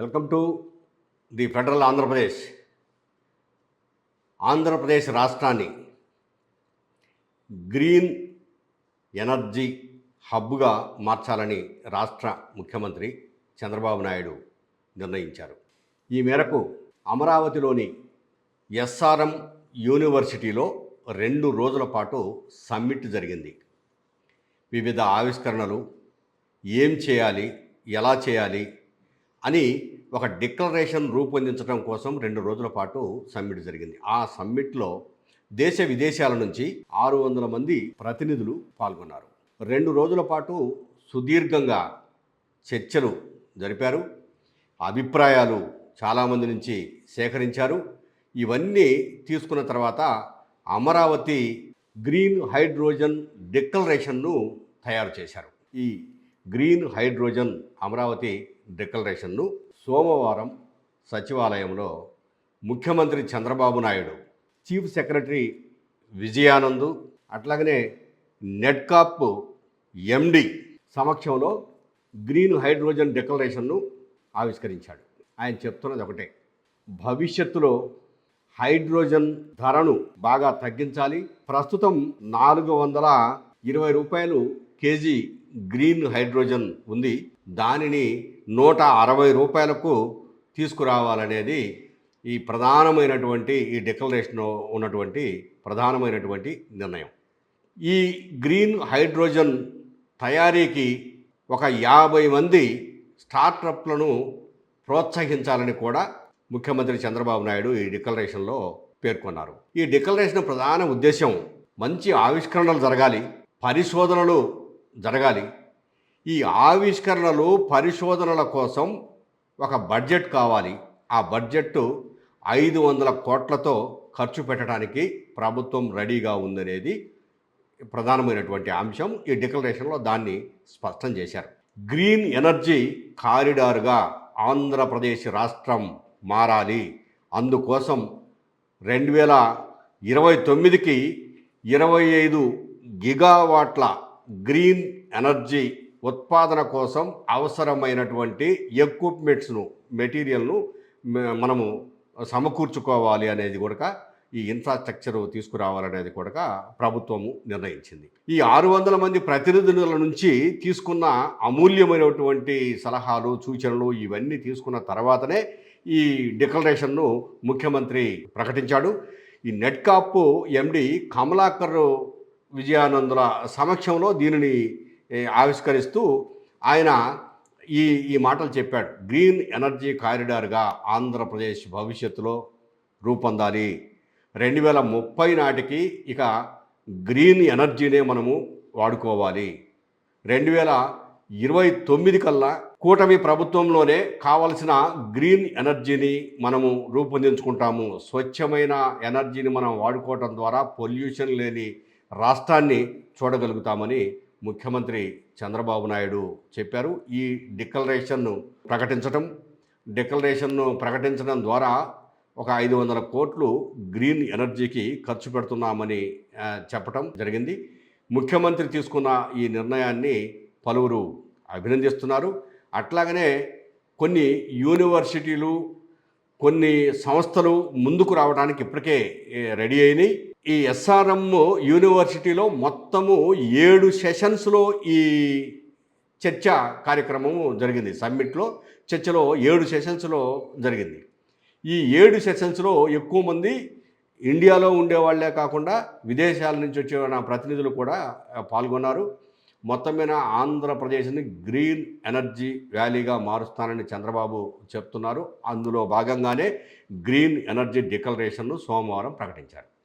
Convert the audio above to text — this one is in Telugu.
Welcome to the Federal Andhra Pradesh. Andhra Pradesh రాష్ట్రాన్ని గ్రీన్ ఎనర్జీ హబ్గా మార్చాలని రాష్ట్ర ముఖ్యమంత్రి చంద్రబాబు నాయుడు నిర్ణయించారు. ఈ మేరకు అమరావతిలోని ఎస్ఆర్ఎం యూనివర్సిటీలో రెండు రోజుల పాటు సమ్మిట్ జరిగింది. వివిధ ఆవిష్కరణలు ఏం చేయాలి ఎలా చేయాలి అని ఒక డిక్లరేషన్ రూపొందించడం కోసం రెండు రోజుల పాటు సమ్మిట్ జరిగింది. ఆ సమ్మిట్లో దేశ విదేశాల నుంచి ఆరు వందల మంది ప్రతినిధులు పాల్గొన్నారు. రెండు రోజుల పాటు సుదీర్ఘంగా చర్చలు జరిపారు. అభిప్రాయాలు చాలామంది నుంచి సేకరించారు. ఇవన్నీ తీసుకున్న తర్వాత అమరావతి గ్రీన్ హైడ్రోజన్ డిక్లరేషన్ను తయారు చేశారు. ఈ గ్రీన్ హైడ్రోజన్ అమరావతి డిక్లరేషన్ను సోమవారం సచివాలయంలో ముఖ్యమంత్రి చంద్రబాబు నాయుడు చీఫ్ సెక్రటరీ విజయానందు అట్లాగనే నెట్కాప్ ఎండి సమక్షంలో గ్రీన్ హైడ్రోజన్ డిక్లరేషన్ను ఆవిష్కరించాడు. ఆయన చెప్తున్నది ఒకటే భవిష్యత్తులో హైడ్రోజన్ ధరను బాగా తగ్గించాలి. ప్రస్తుతం నాలుగు వందల ఇరవై రూపాయలు కేజీ గ్రీన్ హైడ్రోజన్ ఉంది. దానిని నూట అరవై రూపాయలకు తీసుకురావాలనేది ఈ ప్రధానమైనటువంటి ఈ డిక్లరేషన్ ఉన్నటువంటి ప్రధానమైనటువంటి నిర్ణయం. ఈ గ్రీన్ హైడ్రోజన్ తయారీకి ఒక యాభై మంది స్టార్టప్లను ప్రోత్సహించాలని కూడా ముఖ్యమంత్రి చంద్రబాబు నాయుడు ఈ డిక్లరేషన్లో పేర్కొన్నారు. ఈ డిక్లరేషన్ ప్రధాన ఉద్దేశం మంచి ఆవిష్కరణలు జరగాలి పరిశోధనలు జరగాలి. ఈ ఆవిష్కరణలు పరిశోధనల కోసం ఒక బడ్జెట్ కావాలి. ఆ బడ్జెట్ ఐదు వందల కోట్లతో ఖర్చు పెట్టడానికి ప్రభుత్వం రెడీగా ఉందనేది ప్రధానమైనటువంటి అంశం. ఈ డిక్లరేషన్లో దాన్ని స్పష్టం చేశారు. గ్రీన్ ఎనర్జీ కారిడార్గా ఆంధ్రప్రదేశ్ రాష్ట్రం మారాలి. అందుకోసం రెండు వేల ఇరవై తొమ్మిదికి ఇరవై ఐదు గిగావాట్ల గ్రీన్ ఎనర్జీ ఉత్పాదన కోసం అవసరమైనటువంటి ఎక్విప్మెంట్స్ను మెటీరియల్ను మనము సమకూర్చుకోవాలి అనేది కూడా ఈ ఇన్ఫ్రాస్ట్రక్చర్ తీసుకురావాలనేది కూడా ప్రభుత్వము నిర్ణయించింది. ఈ ఆరు వందల మంది ప్రతినిధుల నుంచి తీసుకున్న అమూల్యమైనటువంటి సలహాలు సూచనలు ఇవన్నీ తీసుకున్న తర్వాతనే ఈ డిక్లరేషన్ను ముఖ్యమంత్రి ప్రకటించాడు. ఈ నెట్కాప్ ఎండి కమలాకర్ విజయానందుల సమక్షంలో దీనిని ఆవిష్కరిస్తూ ఆయన ఈ ఈ మాటలు చెప్పాడు. గ్రీన్ ఎనర్జీ కారిడార్గా ఆంధ్రప్రదేశ్ భవిష్యత్తులో రూపొందాలి. రెండు వేల ముప్పై నాటికి ఇక గ్రీన్ ఎనర్జీనే మనము వాడుకోవాలి. రెండు వేల ఇరవై తొమ్మిది కల్లా కూటమి ప్రభుత్వంలోనే కావలసిన గ్రీన్ ఎనర్జీని మనము రూపొందించుకుంటాము. స్వచ్ఛమైన ఎనర్జీని మనం వాడుకోవటం ద్వారా పొల్యూషన్ లేని రాష్ట్రాన్ని చూడగలుగుతామని ముఖ్యమంత్రి చంద్రబాబు నాయుడు చెప్పారు. ఈ డిక్లరేషన్ను ప్రకటించటం డిక్లరేషన్ను ప్రకటించడం ద్వారా ఒక ఐదు వందల కోట్లు గ్రీన్ ఎనర్జీకి ఖర్చు పెడుతున్నామని చెప్పడం చెప్పటం జరిగింది. ముఖ్యమంత్రి తీసుకున్న ఈ నిర్ణయాన్ని పలువురు అభినందిస్తున్నారు. అట్లాగనే కొన్ని యూనివర్సిటీలు కొన్ని సంస్థలు ముందుకు రావడానికి ఇప్పటికే రెడీ అయినాయి. ఈ ఎస్ఆర్ఎం యూనివర్సిటీలో మొత్తము ఏడు సెషన్స్లో ఈ చర్చ కార్యక్రమము జరిగింది. సమ్మిట్లో చర్చలో ఏడు సెషన్స్లో జరిగింది. ఈ ఏడు సెషన్స్లో ఎక్కువ మంది ఇండియాలో ఉండేవాళ్ళే కాకుండా విదేశాల నుంచి వచ్చే నా ప్రతినిధులు కూడా పాల్గొన్నారు. మొత్తం మీద ఆంధ్రప్రదేశ్ని గ్రీన్ ఎనర్జీ వ్యాలీగా మారుస్తానని చంద్రబాబు చెప్తున్నారు. అందులో భాగంగానే గ్రీన్ ఎనర్జీ డిక్లరేషన్ను సోమవారం ప్రకటించారు.